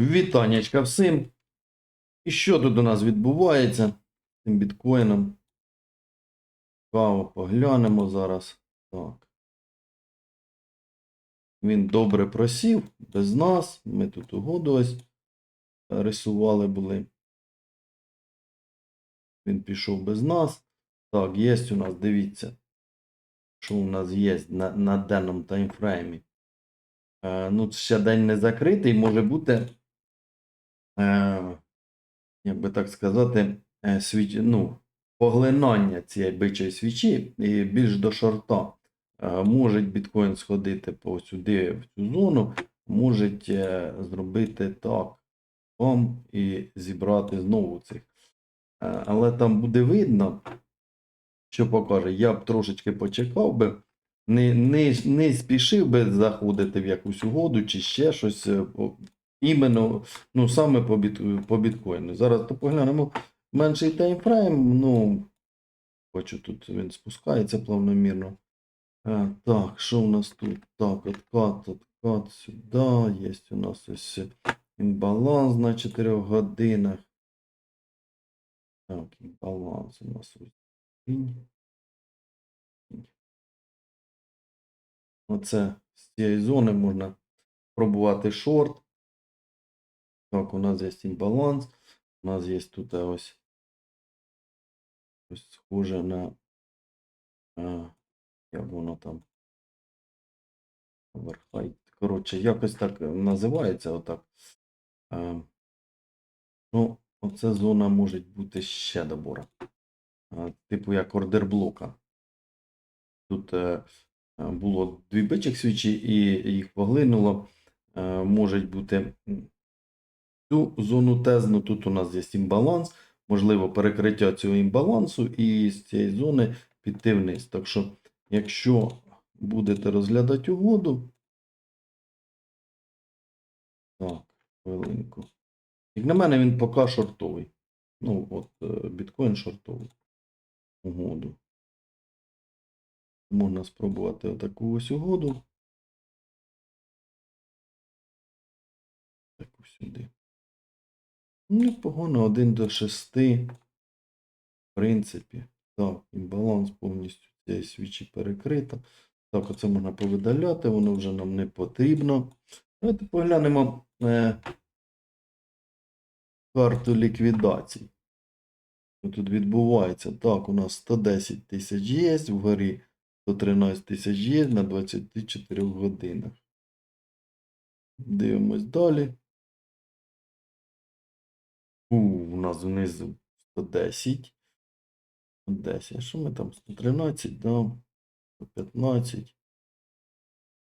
Вітаннячка всім. І що тут у нас відбувається цим біткоїном? Цікаво, поглянемо зараз. Так. Він добре просів, без нас. Ми тут угоду ось рисували були. Він пішов без нас. Так, є у нас, дивіться, що у нас є на, на денному таймфреймі. Е, ну, ще день не закритий, може бути, як би так сказати, е, свіч, ну, поглинання цієї бичої свічі і більш до шорта. Е, може біткоін сходити по сюди, в цю зону, можуть е, зробити так, і зібрати знову цих. Е, але там буде видно, що покаже. Я б трошечки почекав би не, не, не спішив би заходити в якусь угоду чи ще щось. Е, Іменно, ну, саме по, біт, по біткоїну. Зараз то поглянемо менший таймфрейм. Ну, хочу тут він спускається плавномірно. А, так, що у нас тут? Так, откат, откат сюди. Є у нас ось імбаланс на 4 годинах. Так, імбаланс у нас ось. Оце з цієї зони можна пробувати шорт. Так, у нас є імбаланс. У нас є тут ось, ось схоже на. А, як воно там? Коротше, якось так називається отак. А, ну, оце зона може бути ще добора. А, типу як ордер блока. Тут е, е, було дві бичих свічі, і їх поглинуло. Е, Може бути цю зону тезну. Тут у нас є імбаланс, можливо, перекриття цього імбалансу, і з цієї зони піти вниз. Так що, якщо будете розглядати угоду. Так, хвилинку. Як на мене, він поки шортовий. Ну, от, е, біткоін шортовий. Угоду. Можна спробувати отаку ось угоду. Таку сюди. Непогано 1 до 6. В принципі. Так, імбаланс повністю цієї свічі перекрита. Так, оце можна повидаляти, воно вже нам не потрібно. Давайте поглянемо е, карту ліквідацій. Тут відбувається? Так, у нас 110 тисяч є, вгорі 113 тисяч є на 24 годинах. Дивимось далі. У, у нас внизу 110. 110. Що ми там? 113, да? 115.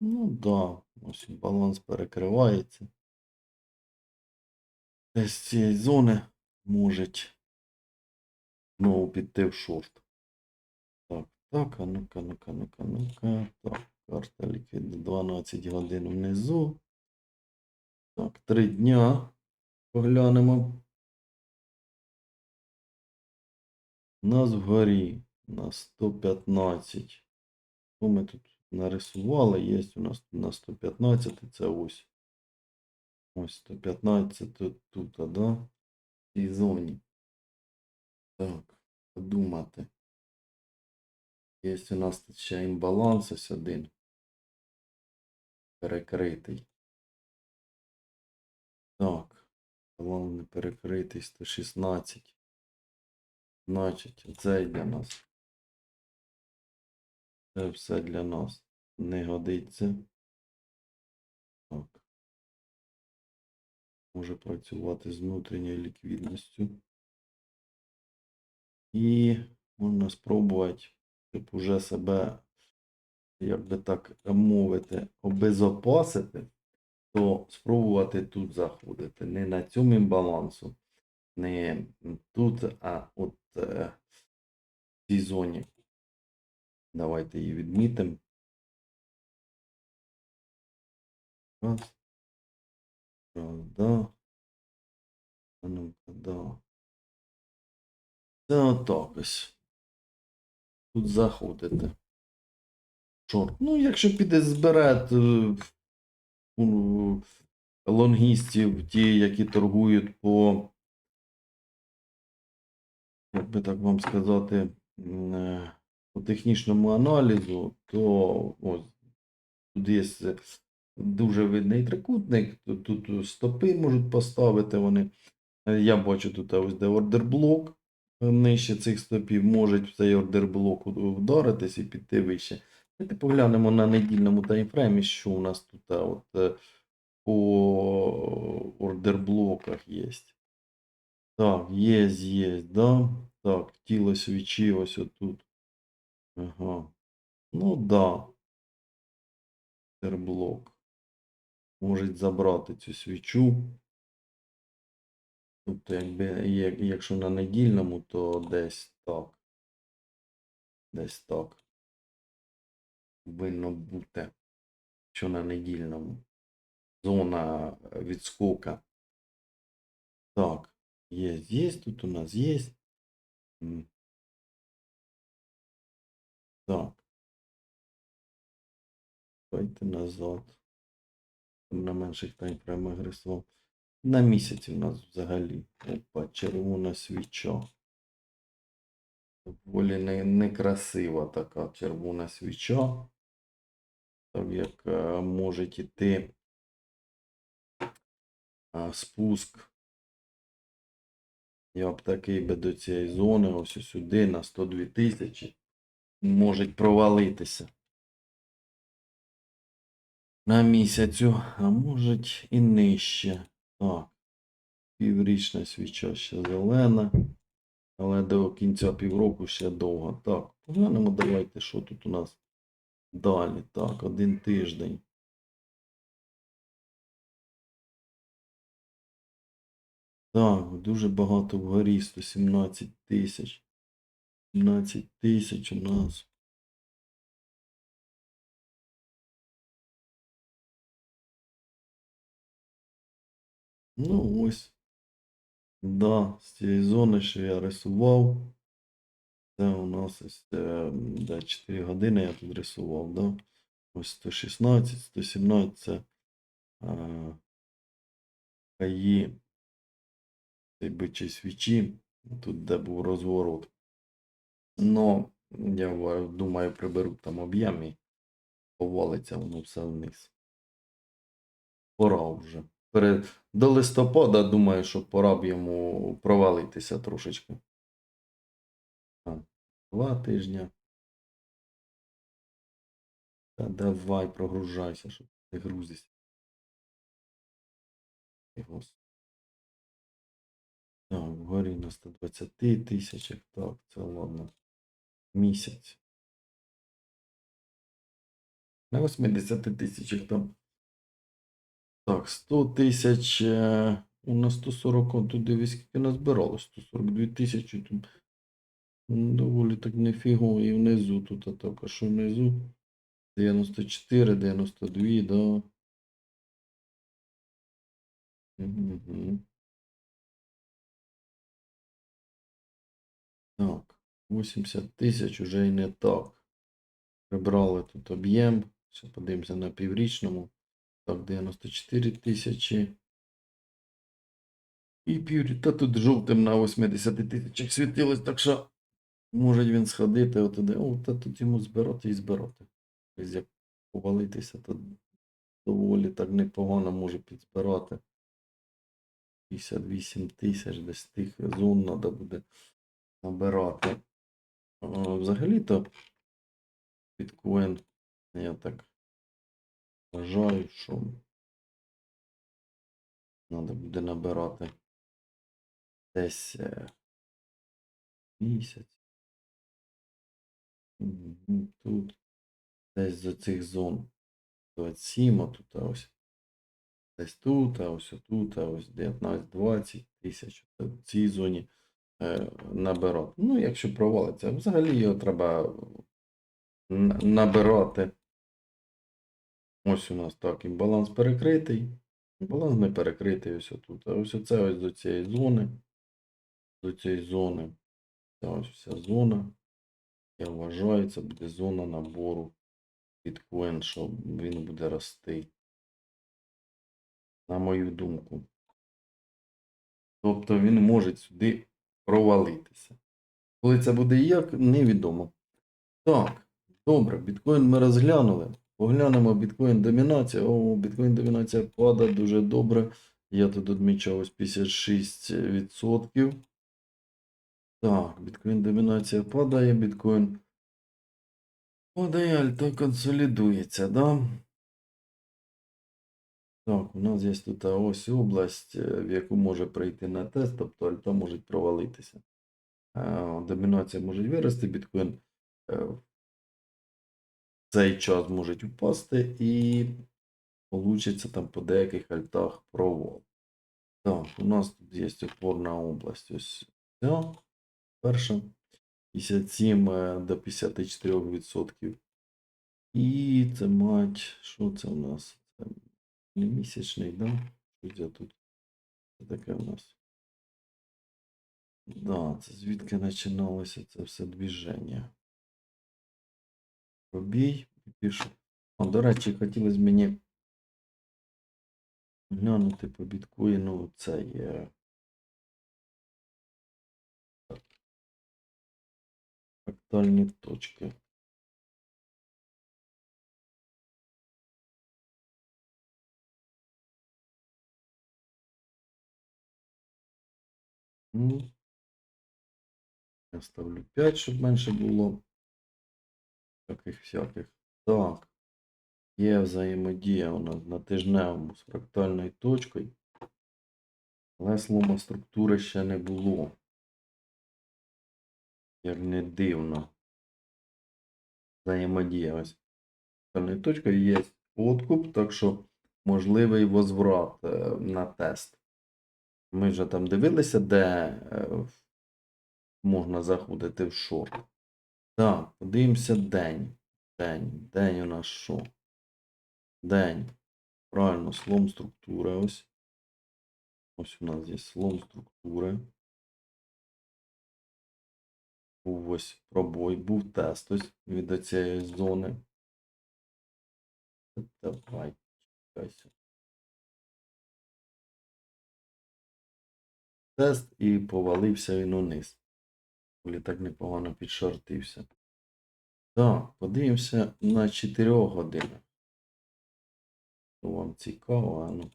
Ну да, ось баланс перекривається. Десь з цієї зони можуть знову піти в шорт. Так, так, а ну-ка, ну-ка, ну-ка, ну-ка. Так, карта ліквід 12 годин внизу. Так, 3 дня. Поглянемо. У нас вгорі на 115. Що ми тут нарисували? Є у нас на 115, це ось. Ось 115 тут, тут да? В цій зоні. Так, подумати. Є у нас тут ще імбаланс ось один. Перекритий. Так. Баланс не перекритий 116. Значить, це для нас. Це все для нас не годиться. Так. Може працювати з внутрішньою ліквідністю. І можна спробувати, щоб уже себе, як би так мовити, обезопасити, то спробувати тут заходити. Не на цьому імбалансу, не тут, а от е, в цій зоні. Давайте її відмітимо. Раз. Правда. А ну-ка, да. Це отак ось. Тут заходите. Шорт. Ну, якщо піде збирати, лонгістів, ті, які торгують по, як би так вам сказати, е, по технічному аналізу, то ось тут є е, дуже видний трикутник, тут, тут стопи можуть поставити вони. Е, Я бачу тут ось де ордерблок. е, Нижче цих стопів можуть в цей ордерблок вдаритись і піти вище. Давайте поглянемо на недільному таймфреймі, що у нас тут от, е, по ордерблоках є. Так, є, є, да. Так, тіло свічі ось отут. Ага. Ну да. Ордерблок. Можуть забрати цю свічу. Тобто, якби, є- якщо на недільному, то десь так. Десь так. Повинно бути. Що на недільному. Зона відскока. Так. Є, є, тут у нас є. Так. Давайте назад. На менших таймфреймах рисував. На місяці у нас взагалі. Опа, червона свіча. Доволі не, некрасива така червона свіча. Так як е, може йти спуск. Я б такий би до цієї зони, ось сюди на 102 тисячі. Можуть провалитися. На місяцю, а можуть і нижче. Так. Піврічна свіча ще зелена. Але до кінця півроку ще довго. Так, поглянемо, давайте, що тут у нас далі. Так, один тиждень. Так, дуже багато вгорі, 117 тисяч. 17 тисяч у нас. Ну, ось. Да, з цієї зони, що я рисував. Це у нас ось е, да, 4 години я тут рисував, да? Ось 116, 117 це а, КАї цей бичі свічі, тут де був розворот. Ну, я думаю, приберуть там об'єм і повалиться воно все вниз. Пора вже. Перед... До листопада думаю, що пора б йому провалитися трошечки. Два тижні. Та давай, прогружайся, щоб ти грузишся. Так, вгорі на 120 тисячах. Так, це ладно. Місяць. На 80 тисячах там. Так, 100 тисяч. е, У нас 140, тут дивись, скільки назбиралось. 142 тисячі. Тут доволі так нефіго. І внизу тут, а так, а що внизу? 94, 92, да. Угу. Так, 80 тисяч уже і не так. Прибрали тут об'єм. Ще подивимося на піврічному. Так, 94 тисячі. І піврі. Та тут жовтим на 80 тисячах світилось, так що може він сходити отуди. О, та тут йому збирати і збирати. Тобто, як повалитися, то доволі так непогано може підзбирати. 58 тисяч десь тих зон треба буде набирати. Взагалі-то біткоін, я так вважаю, що треба буде набирати десь е, місяць. Тут десь з цих зон 27, а тут а ось десь тут, а ось тут, а ось 19-20 тисяч в цій зоні е, набирати. Ну, якщо провалиться, взагалі його треба набирати. Ось у нас так, і баланс перекритий. Баланс не перекритий ось тут. А ось оце ось до цієї зони. До цієї зони. Ця ось вся зона. Я вважаю, це буде зона набору біткоін, що він буде рости. на мою думку. Тобто він може сюди провалитися. Коли це буде і як, невідомо. Так, добре, біткоін ми розглянули. Поглянемо біткоін домінація. О, біткоін домінація падає дуже добре. Я тут відмічав ось 56%. Так, біткоін домінація падає, біткоін падає, альта консолідується, да? Так, у нас є тут ось область, е, в яку може прийти на тест, тобто альта може провалитися. Е, Домінація може вирости, біткоін е, в цей час може впасти і получиться там по деяких альтах провал. Так, у нас тут є опорна область. Ось ця перша. 57 е, до 54%. І це мать, що це у нас? Це не місячний, да? Що це тут? Це таке у нас. Да, це звідки починалося це все движення. Пробій і пішов. О, до речі, хотілося мені глянути по біткоїну цей. е, так. Точки. Ну, Я ставлю 5, щоб менше було. Таких всяких. Так. Є взаємодія у нас на тижневому з фрактальною точкою. Але слома структури ще не було. Як не дивно. Взаємодія ось. Фрактальною точкою є откуп, так що можливий возврат е, на тест. Ми вже там дивилися, де е, можна заходити в шорт. Так, подивимося день. День. День у нас що? День. Правильно, слом структури ось. Ось у нас є слом структури. Був ось пробой, був тест ось від цієї зони. Давай, чекайся. Тест і повалився він униз. Коли так непогано підшортився. Так, подивимося на 4 годинах. Вам цікаво, а ну.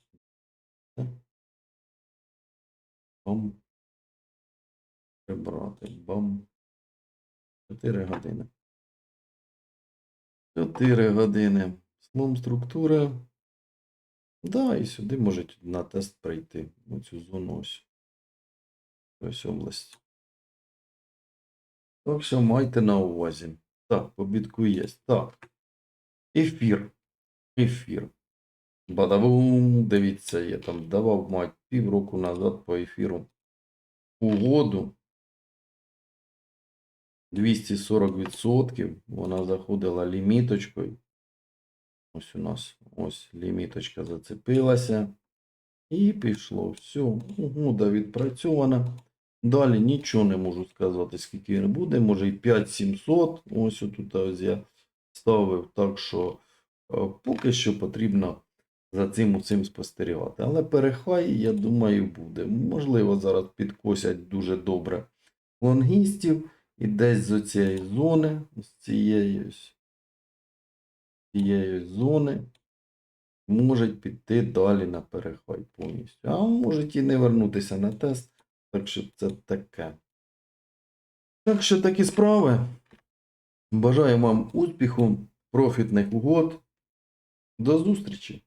Бам. Прибрати. Бам. 4 години. 4 години. Слом структури. Да, і сюди можуть на тест прийти. В цю зону ось. Ось область. Так що майте на увазі. Так, побітку є. Так. Ефір. Ефір. Бадавум, дивіться, я там давав мать півроку назад по ефіру угоду. 240%. Вона заходила ліміточкою. Ось у нас ось ліміточка зацепилася. І пішло. Все, угода відпрацьована. Далі нічого не можу сказати, скільки він буде. Може і 5700. Ось отут ось я ставив. Так що е, поки що потрібно за цим усім спостерігати. Але перехай, я думаю, буде. Можливо, зараз підкосять дуже добре лонгістів. І десь з цієї зони, з цієї цієї зони, можуть піти далі на перехай повністю. А можуть і не вернутися на тест. Так що це таке. Так що такі справи. Бажаю вам успіху, профітних угод. До зустрічі!